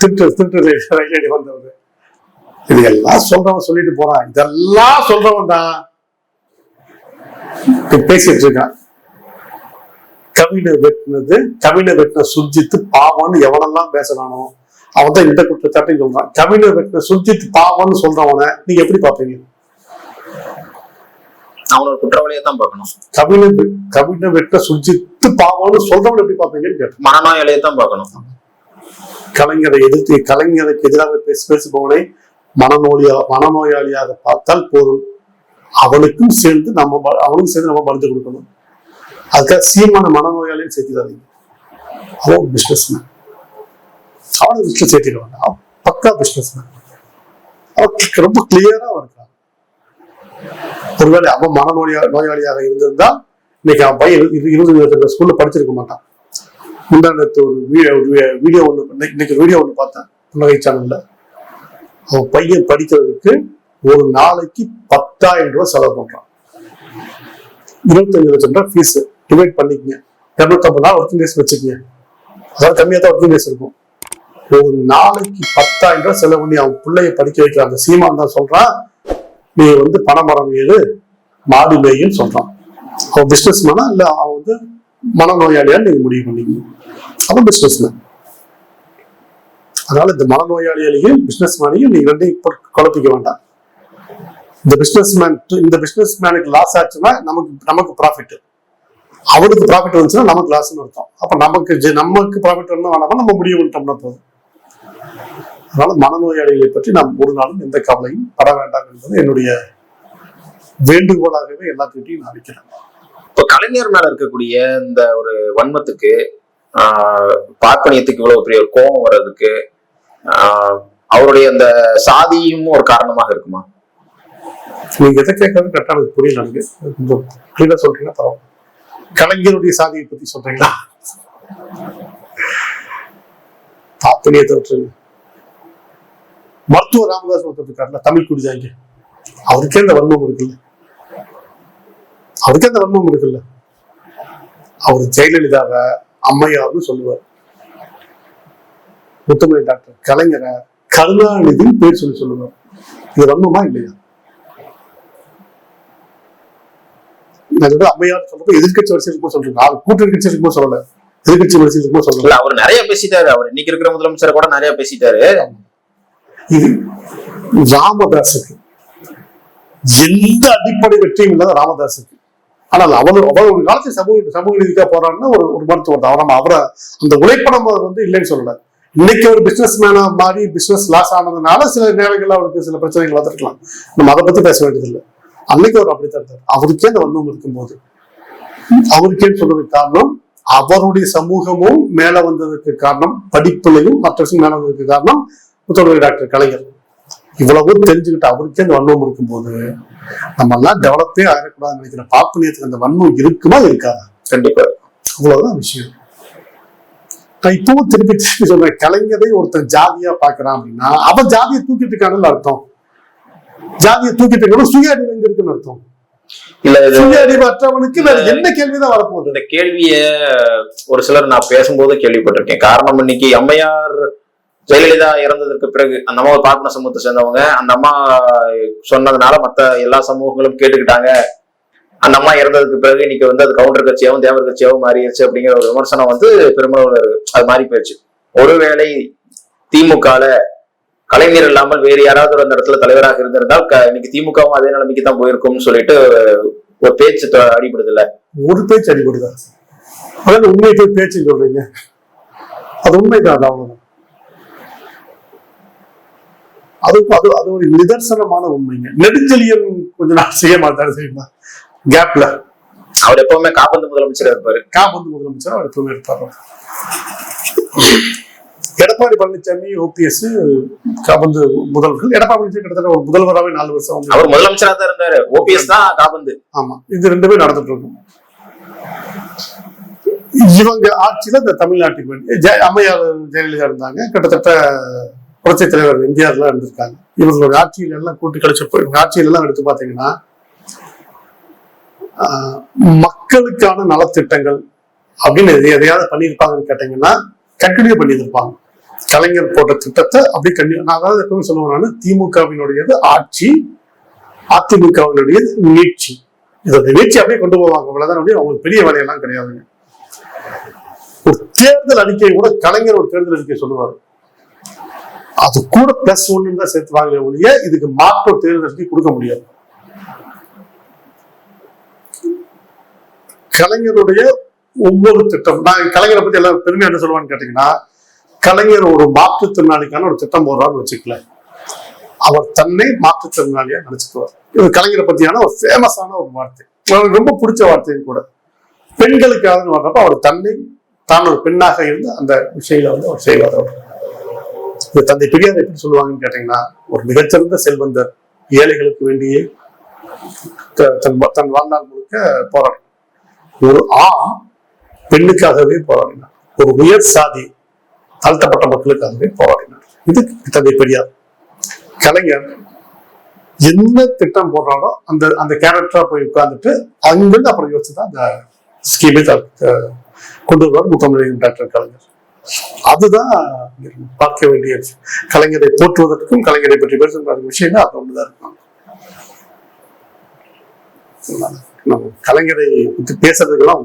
திட்டு திட்டு ரயிலேடி வந்தவர் இது எல்லாம் சொல்றவன் சொல்லிட்டு போறான். இதெல்லாம் சொல்றவன் தான் பேசிட்டு இருக்கான். கவினை வெட்டினது கவினை வெட்டின சுர்ஜித் பாவம்னு எவனெல்லாம் பேசுறானோ அவன் தான் இந்த குற்றச்சாட்டையும் சொல்றான். கவினை வெட்டின சுர்ஜித் பாவம்னு சொல்றவனை நீங்க எப்படி பாப்பீங்க அவனோட குற்றவாளியை தான் பார்க்கணும். கவினை கவினை வெட்ட சுர்ஜித் பாவம்னு சொல்றவனை எப்படி பாப்பீங்கன்னு கேட்டேன். மனநோயாளியை தான் பார்க்கணும். கலைஞரை எதிர்த்து கலைஞருக்கு எதிராக பேசி பேசுபவனை மனநோயா மனநோயாளியாக பார்த்தால் போதும். அவனுக்கும் சேர்ந்து நம்ம அவனுக்கும் சேர்ந்து நம்ம மருந்து கொடுக்கணும். அதுக்காக சீமான மனநோயாளியும் சேர்த்துக்காதீங்க அவன் பிஸ்னஸ் மேன் அவனை லிஸ்ட்ல சேர்த்திட அவன் பக்கா பிஸ்னஸ் மேன் அவன் ரொம்ப கிளியரா இருக்கான் ஒருவேளை அவன் மனநோயா நோயாளியாக இருந்திருந்தா இன்னைக்கு அவன் பையன் இரு- இருபது இருபத்தி ஸ்கூல்ல படிச்சிருக்க மாட்டான். முந்தானத்து ஒரு வீடியோ வீடியோ ஒன்று இன்னைக்கு வீடியோ ஒன்று பார்த்தேன் புன்னகை சேனல்ல அவன் பையன் படிக்கிறதுக்கு ஒரு நாளைக்கு பத்தாயிரம் ரூபாய் செலவு பண்றான். இருபத்தஞ்சு லட்சம் ரூபாய் ஃபீஸ் டிவைட் பண்ணிக்கங்க. இரநூத்தம்பது நாள் ஒர்க்கிங் டேஸ் வச்சுக்கங்க. அதாவது கம்மியாக தான் ஒர்க்கிங் டேஸ் இருக்கும். ஒரு நாளைக்கு பத்தாயிரம் ரூபாய் செலவு பண்ணி அவன் பிள்ளைய படிக்க வைக்கிற அந்த சீமான் தான் சொல்றான். நீ வந்து பணமரம் ஏழு மாடி மேயின்னு சொல்றான். அவன் பிஸ்னஸ் மேனா இல்லை அவன் வந்து மனநோயாளியான்னு நீங்க முடிவு பண்ணிக்கணும் அவன் பிஸ்னஸ் மேன் அதனால இந்த மனநோயாளிகளையும் பிசினஸ் மேனையும் நீங்க ரெண்டையும் பொ- குழப்பிக்க வேண்டாம். இந்த பிசினஸ் மேன் இந்த பிசினஸ் மேனுக்கு லாஸ் ஆச்சுன்னா நமக்கு நமக்கு ப்ராஃபிட் அவனுக்கு ப்ராஃபிட் வந்துச்சுன்னா நமக்கு லாஸ்னு அர்த்தம். அப்ப நமக்கு நமக்கு ப்ராஃபிட் வரணும் வேணாமா. நம்ம முடிவு பண்ணிட்டோம்னா போதும். அதனால மனநோயாளிகளை பற்றி நாம் ஒரு நாளும் எந்த கவலையும் பட வேண்டாம் என்பது என்னுடைய வேண்டுகோளாகவே எல்லாத்துக்கிட்டையும் நான் வைக்கிறேன் இப்ப கலைஞர் மேல இருக்கக்கூடிய இந்த ஒரு வன்மத்துக்கு பார்ப்பனியத்துக்கு இவ்வளவு பெரிய ஒரு கோபம் வர்றதுக்கு அவருடைய அந்த சாதியும் ஒரு காரணமாக இருக்குமா? நீங்க எதை கேட்கறது கரெக்டா எனக்கு புரியல எனக்கு. கொஞ்சம் கிளீனா சொல்றீங்கன்னா பரவாயில்ல. கலைஞருடைய சாதியை பத்தி சொல்றீங்களா? பாப்பனியத்தை தோற்றுங்க மருத்துவர் ராமதாஸ் ஒருத்தர் இருக்காருல்ல தமிழ் குடிதாங்க. அவருக்கே அந்த வன்மம் இருக்குல்ல. அவருக்கே அந்த வன்மம் இருக்குல்ல. அவர் ஜெயலலிதாவை அம்மையார்னு சொல்லுவார். முத்துமலை டாக்டர் கலைஞரை கருணாநிதி பேர் சொல்லி சொல்லுவார். இது வன்மமா இல்லையா நான் சொல்றது அம்மையார் சொல்றப்ப எதிர்கட்சி வரிசையில் இருக்கும்போது சொல்றேன் நான் கூட்டணி கட்சி இருக்கும்போது சொல்லல. எதிர்கட்சி வரிசையில் இருக்கும்போது சொல்லல. அவர் நிறைய பேசிட்டாரு. அவர் இன்னைக்கு இருக்கிற முதலமைச்சரை கூட நிறைய பேசிட்டாரு. இது ராமதாஸுக்கு எந்த அடிப்படை வெற்றியும் இல்லாத ராமதாஸுக்கு. ஆனால் அவர் அவர் ஒரு காலத்தில் சமூக சமூக நீதிக்காக போறாருன்னா ஒரு ஒரு மருத்துவர் தான். அவர் நம்ம அவரை அந்த உழைப்படம் வந்து இல்லைன்னு சொல்லல. இன்னைக்கு ஒரு பிசினஸ் மேனா மாறி பிசினஸ் லாஸ் ஆனதுனால சில நேரங்கள்ல அவருக்கு சில பிரச்சனைகள் வந்துருக்கலாம். நம்ம அதை பத்தி பேச வேண்டியதில்லை. அன்னைக்கு அவர் அப்படித்தான் இருந்தார். அவருக்கே அந்த வன்மம் இருக்கும்போது. அவருக்கேன்னு சொல்றதுக்கு காரணம் அவருடைய சமூகமும் மேல வந்ததுக்கு காரணம் படிப்புலையும் மற்ற மேல வந்ததுக்கு காரணம் முத்தமிழ் டாக்டர் கலைஞர். இவ்வளவு தெரிஞ்சுக்கிட்டு அவருக்கே அந்த வன்மம் இருக்கும்போது நம்ம எல்லாம் டெவலப்பே ஆகக்கூடாதுன்னு நினைக்கிற பாப்புனியத்துக்கு அந்த வன்மம் இருக்குமா இருக்காதா கண்டிப்பா. அவ்வளவுதான் விஷயம். நான் இப்பவும் திருப்பி திருப்பி சொல்றேன் கலைஞரை ஒருத்தன் ஜாதியா பாக்குறான் அப்படின்னா அவன் ஜாதியை தூக்கிட்டு இருக்கான்னு அர்த்தம். ஜாதியை தூக்கிட்டு இருக்கணும் சுய அறிவு எங்க இருக்குன்னு அர்த்தம். இல்ல அறிவு அற்றவனுக்கு வேற என்ன கேள்விதான் வரப்போகுது? இந்த கேள்விய ஒரு சிலர் நான் பேசும்போது கேள்விப்பட்டிருக்கேன். காரணம் இன்னைக்கு அம்மையார் ஜெயலலிதா இறந்ததற்கு பிறகு அந்த அம்மா ஒரு பார்ப்பன சமூகத்தை சேர்ந்தவங்க. அந்த அம்மா சொன்னதுனால மத்த எல்லா சமூகங்களும் கேட்டுக்கிட்டாங்க. அந்த அம்மா இறந்ததுக்கு பிறகு இன்னைக்கு வந்து அது கவுண்டர் கட்சியாவும் தேவர் கட்சியாவும் மாறிடுச்சு அப்படிங்கிற ஒரு விமர்சனம் வந்து பெருமளவுல இருக்கு அது மாறி போயிடுச்சு. ஒருவேளை திமுகல கலைஞர் இல்லாமல் வேறு யாராவது ஒரு அந்த இடத்துல தலைவராக இருந்திருந்தால் இன்னைக்கு திமுகவும் அதே நிலைமைக்கு தான் போயிருக்கும்னு சொல்லிட்டு ஒரு பேச்சு அடிபடுது இல்ல ஒரு பேச்சு அடிபடுதா. அதாவது உண்மை போய் பேச்சு சொல்றீங்க. அது உண்மைதான் அது அவ்வளவுதான். அது அது அது ஒரு நிதர்சனமான உண்மைங்க. நெடுஞ்செழியன் கொஞ்ச நாள் செய்ய மாட்டாரு தெரியுமா? கேப்ல அவர் எப்பவுமே காப்பந்து முதலமைச்சர் இருப்பாரு. காபந்து முதலமைச்சர் அவர் எப்பவுமே இருப்பாரு. எடப்பாடி பழனிசாமி ஓபிஎஸ் காபந்து முதல்வர்கள் எடப்பாடி பழனிசாமி கிட்டத்தட்ட ஒரு முதல்வராகவே நாலு வருஷம் அவர் முதலமைச்சரா தான் இருந்தாரு. ஓபிஎஸ் தான் காபந்து. ஆமா. இது ரெண்டுமே நடந்துட்டு இருக்கும். இவங்க ஆட்சியில இந்த தமிழ்நாட்டுக்கு வேண்டி அம்மையார் ஜெயலலிதா இருந்தாங்க. கிட்டத்தட்ட புரட்சி தலைவர் எம்ஜிஆர்லாம் இருந்திருக்காங்க. இவங்களோட ஆட்சியில எல்லாம் கூட்டி கழிச்சப்போ இவங்க ஆட்சியில எல்லாம் எடுத்து பாத்தீங்கன்னா மக்களுக்கான நலத்திட்டங்கள் அப்படின்னு எதை- எதையாவது பண்ணியிருப்பாங்கன்னு கேட்டீங்கன்னா கண்டினியூ பண்ணியிருப்பாங்க. கலைஞர் போட்ட திட்டத்தை அப்படி கண்டினியூ நான் அதாவது எப்பவுமே சொல்லுவேன் நான் திமுகவினுடையது ஆட்சி அதிமுகவினுடைய நீட்சி. இதோட நீட்சி அப்படியே கொண்டு போவாங்க அவ்வளவுதான் அப்படியே அவங்களுக்கு பெரிய வேலையெல்லாம் கிடையாதுங்க. ஒரு தேர்தல் அறிக்கை கூட கலைஞர் ஒரு தேர்தல் அறிக்கை சொல்லுவாரு. அது கூட பிளஸ் ஒன்னு தான் சேர்த்து வாங்கல ஒழிய இதுக்கு மாற்று தேர்தல் அறிக்கை கொடுக்க முடியாது. கலைஞருடைய ஒவ்வொரு திட்டம் நான் கலைஞரை பத்தி எல்லாம் பெருமையா என்ன சொல்லுவான்னு கேட்டீங்கன்னா கலைஞர் ஒரு மாற்றுத்திறனாளிக்கான ஒரு திட்டம் போடுறான்னு வச்சுக்கல அவர் தன்னை மாற்றுத்திறனாளியா நினைச்சுக்குவார். இது கலைஞரை பத்தியான ஒரு ஃபேமஸான ஒரு வார்த்தை. எனக்கு ரொம்ப பிடிச்ச வார்த்தையும் கூட. பெண்களுக்காக வர்றப்ப அவர் தன்னை தான் ஒரு பெண்ணாக இருந்து அந்த விஷயில வந்து அவர் செய்வார். அவர் இது தந்தை பெரியார் எப்படி சொல்லுவாங்கன்னு கேட்டீங்கன்னா ஒரு மிகச்சிறந்த செல்வந்தர் ஏழைகளுக்கு வேண்டியே த- தன் தன் வாழ்நாள் முழுக்க போராடினார் ஒரு ஆண் பெண்ணுக்காகவே போராடினார். ஒரு உயர் சாதி தாழ்த்தப்பட்ட மக்களுக்காகவே போராடினார் இது தந்தை பெரியார் கலைஞர் என்ன திட்டம் போடுறாரோ அந்த அந்த கேரக்டரா போய் உட்கார்ந்துட்டு அங்கிருந்து அப்புறம் யோசிச்சுதான் அந்த ஸ்கீமை கொண்டு வருவார் முத்தமிழ் டாக்டர் கலைஞர் அதுதான் பார்க்க வேண்டிய விஷயம். கலைஞரை போற்றுவதற்கும் கலைஞரை பற்றி பேசுகிற விஷயம் அது ஒன்றுதான் இருக்கும் நம்ம கலைஞரை பற்றி பேசுறதுக்கெல்லாம்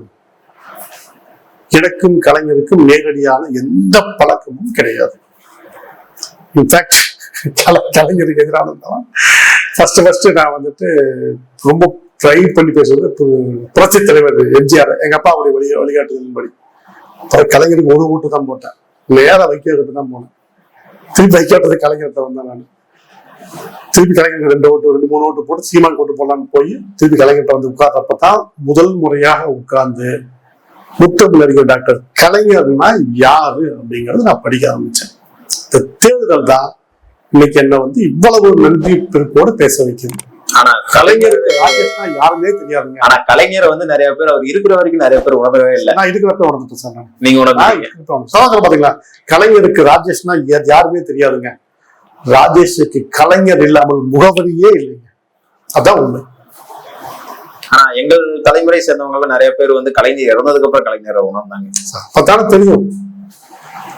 எனக்கும் கலைஞருக்கும் நேரடியான எந்த பழக்கமும் கிடையாது. இன்ஃபேக்ட் கலை கலைஞருக்கு எதிரானதான் ஃபர்ஸ்ட் ஃபர்ஸ்ட் நான் வந்துட்டு ரொம்ப ட்ரை பண்ணி பேசுவது பு- தலைவர் எம்ஜிஆர் எங்க அப்பாவுடைய வழி வழிகாட்டுதலின்படி கலைஞருக்கு ஒரு ஓட்டு தான் போட்டேன். நேரம் வைக்கிறதுக்கு தான் போனேன். திருப்பி வைக்காட்டது கலைஞர்கிட்ட வந்தேன் நான். திருப்பி கலைஞர் ரெண்டு ஓட்டு ரெண்டு மூணு ஓட்டு போட்டு சீமான் ஓட்டு போடலான்னு போய் திருப்பி கலைஞர்கிட்ட வந்து உட்கார்றப்ப தான் முதல் முறையாக உட்கார்ந்து முத்தமிழ் அறிஞர் டாக்டர் கலைஞர்னா யாரு அப்படிங்கறது நான் படிக்க ஆரம்பிச்சேன். இந்த தேர்தல் தான் இன்னைக்கு என்ன வந்து இவ்வளவு நன்றி பெருக்கோடு பேச வைக்குது. ஆனா கலைஞர் கலைஞருக்கு ராஜேஷ்னா யாருமே தெரியாதுங்க. ஆனா கலைஞரை வந்து நிறைய பேர் அவர் இருக்கிற வரைக்கும் நிறைய பேர் உணரவே இல்லை. நான் இருக்கிறப்ப உணர்ந்துட்டேன் சார் நீங்க சோதனை பாத்தீங்களா? கலைஞருக்கு ராஜேஷ்னா யாருமே தெரியாதுங்க. ராஜேஷுக்கு கலைஞர் இல்லாமல் முகவரியே இல்லைங்க. அதான் உண்மை. ஆனா எங்கள் தலைமுறை சேர்ந்தவங்க நிறைய பேர் வந்து கலைஞர் இறந்ததுக்கு அப்புறம் கலைஞரை உணர்ந்தாங்க. அப்பதானே தெரியும்.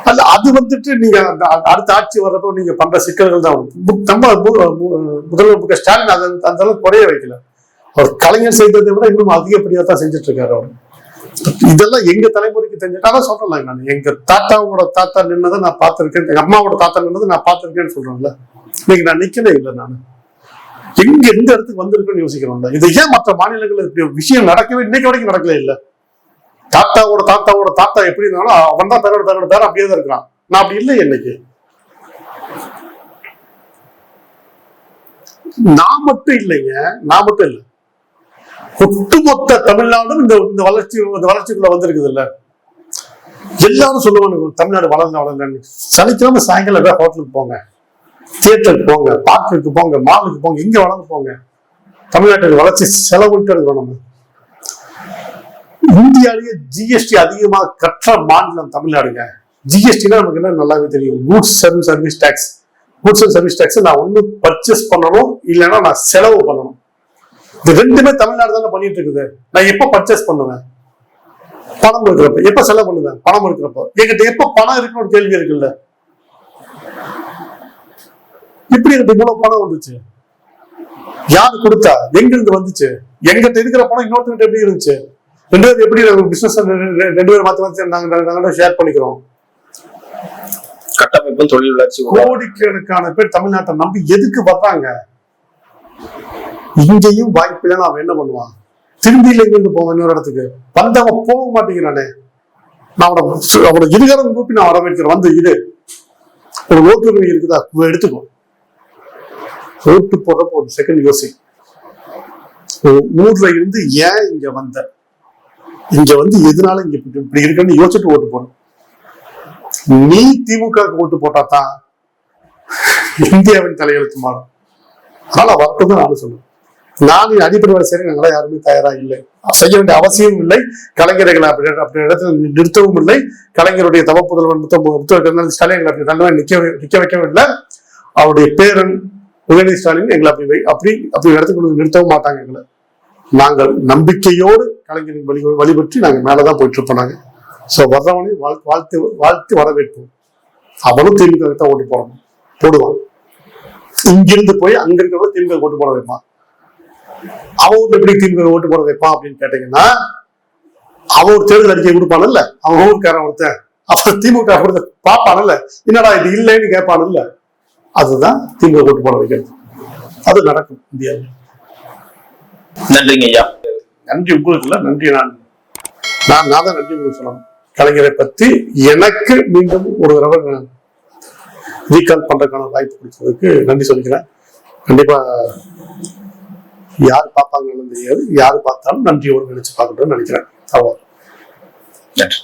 அல்ல அது வந்துட்டு நீங்க அந்த அடுத்த ஆட்சி வர்றப்போ நீங்க பண்ற சிக்கல்கள் தான். வரும். நம்ம முதல்வர் மு க. ஸ்டாலின் அதை அந்த அளவுக்கு குறைய வைக்கல. அவர் கலைஞர் செய்ததை விட இன்னும் அதிகப்படியா தான் செஞ்சுட்டு இருக்காரு அவர். இதெல்லாம் எங்க தலைமுறைக்கு தெரிஞ்சுட்டாலும் சொல்றேன் நான். எங்க தாத்தாவோட தாத்தா நின்னதை நான் பார்த்திருக்கேன். எங்க அம்மாவோட தாத்தா நின்னதை நான் பார்த்திருக்கேன்னு சொல்றேன்ல. இன்னைக்கு நான் நிக்கவே இல்லை நான். எங்க எந்த இடத்துக்கு வந்திருக்குன்னு யோசிக்கிறோம்ல இது ஏன் மற்ற மாநிலங்கள்ல இப்படி விஷயம் நடக்கவே இன்னைக்கு வரைக்கும் நடக்கல இல்ல. தாத்தாவோட தாத்தாவோட தாத்தா எப்படி இருந்தாலும் அவன் தான் தன்னோட தன்னோட பேர அப்படியே தான் இருக்கிறான். நான் அப்படி இல்லை இன்னைக்கு. நான் மட்டும் இல்லைங்க. நான் மட்டும் இல்லை. ஒட்டுமொத்த தமிழ்நாடும் இந்த இந்த வளர்ச்சி இந்த வளர்ச்சிக்குள்ள வந்திருக்குது இல்ல. எல்லாரும் சொல்லுவாங்க தமிழ்நாடு வளர்ந்து வளர்ந்து சனிக்கிழமை சாயங்காலம் ஏதாவது ஹோட்டலுக்கு போங்க. தியேட்டருக்கு போங்க பார்க்குக்கு போங்க மாலுக்கு போங்க இங்க வளர்ந்து போங்க. தமிழ்நாட்டில் வளர்ச்சி செலவிட்டு இருக்கிறோம் நம்ம. இந்தியாவிலேயே ஜிஎஸ்டி அதிகமா கற்ற மாநிலம் தமிழ்நாடுங்க. ஜிஎஸ்டினா நமக்கு என்ன நல்லாவே தெரியும்? Goods and service tax goods and service tax நான் ஒன்று பர்ச்சேஸ் பண்ணணும் இல்லைன்னா நான் செலவு பண்ணணும். இது ரெண்டுமே தமிழ்நாடு தானே பண்ணிட்டு இருக்குது. நான் எப்ப பர்ச்சேஸ் பண்ணுவேன்? பணம் இருக்கிறப்ப. எப்ப செலவு பண்ணுவேன்? பணம் இருக்கிறப்ப. என்கிட்ட எப்ப பணம் இருக்குன்னு ஒரு கேள்வி இருக்குல்ல. எப்படி எனக்கு இவ்வளவு பணம் வந்துச்சு? யாரு கொடுத்தா? எங்க இருந்து வந்துச்சு? எங்கிட்ட இருக்கிற பணம் இன்னொருத்தங்கிட்ட எப்படி இருந்துச்சு? ரெண்டு பேரும் எப்படி பிசினஸ் ரெண்டு பேரும் மாத்தி மாத்தி நாங்க நாங்க ஷேர் பண்ணிக்கிறோம். கட்டமைப்பும் தொழில் வளர்ச்சி. கோடிக்கணக்கான பேர் தமிழ்நாட்டை நம்பி எதுக்கு வர்றாங்க? இங்கேயும் வாய்ப்பு இல்லைன்னா அவன் என்ன பண்ணுவான்? திரும்பி இருந்து போவான் இன்னொரு இடத்துக்கு. வந்தவன் போக மாட்டேங்கிறானே. நான் அவனை அவனை இருகரம் கூப்பி நான் வரவேற்கிறேன். வந்து இரு. ஒரு ஓட்டுரிமை இருக்குதா? எடுத்துக்கோ. ஓட்டு போடுறப்ப ஒரு செகண்ட் யோசி ஊர்ல இருந்து ஏன் இங்க வந்த? இங்க வந்து எதனால இங்க இப்படி இருக்குன்னு யோசிச்சுட்டு ஓட்டு போடணும் நீ திமுக ஓட்டு போட்டாதான் இந்தியாவின் தலையெழுத்து மாறும். அதனால வரட்டும் தான் நானும் சொல்லுவேன் நான் அடிப்படை வேலை செய்ய நாங்களா யாருமே தயாரா இல்லை. செய்ய வேண்டிய அவசியம் இல்லை. கலைஞர்களை அப்படி அப்படி இடத்துல நிறுத்தவும் இல்லை. கலைஞருடைய தவ புதல்வன் முத்த முத்த ஸ்டாலின் அப்படி நல்ல நிக்க வை- நிக்க வைக்கவும் இல்லை. அவருடைய பேரன் உதயநிதி ஸ்டாலின் எங்களை அப்படி வை- அப்படி அப்படி இடத்துக்கு கொண்டு நிறுத்தவும் மாட்டாங்க எங்களை. நாங்கள் நம்பிக்கையோடு கலைஞரின் வழி வழிபற்றி நாங்கள் மேலதான் போயிட்டு இருப்போம் நாங்கள் ஸோ வர்றவனையும் வாழ்த்து வாழ்த்து வரவேற்போம். அவனும் திமுக தான் ஓட்டு போடணும். போடுவான் இங்கிருந்து போய் அங்க இருக்கிறவங்க திமுக ஓட்டு போட வைப்பான். அவன் எப்படி திமுக ஓட்டு போட வைப்பான் அப்படின்னு கேட்டீங்கன்னா அவன் ஒரு தேர்தல் அறிக்கை கொடுப்பான்ல அவன் ஊருக்காரன் ஒருத்தன். அப்புறம் திமுக கொடுத்த பார்ப்பான்ல என்னடா இது இல்லைன்னு கேட்பான்ல அதுதான் திமுக ஓட்டு போட வைக்கிறது. அது நடக்கும் இந்தியாவில். நன்றிங்க ஐயா. நன்றி உங்களுக்கு இல்ல நன்றி நான். நான் நான் தான் நன்றி உங்களுக்கு சொல்லணும். கலைஞரை பத்தி எனக்கு மீண்டும் ஒரு தடவை ரீகால் பண்றதுக்கான வாய்ப்பு கொடுத்ததுக்கு நன்றி சொல்லிக்கிறேன். கண்டிப்பா யார் பார்ப்பாங்கன்னு தெரியாது. யார் பார்த்தாலும் நன்றியோடு நினைச்சு பார்க்கணும்னு நினைக்கிறேன். அவ்வளோ நன்றி.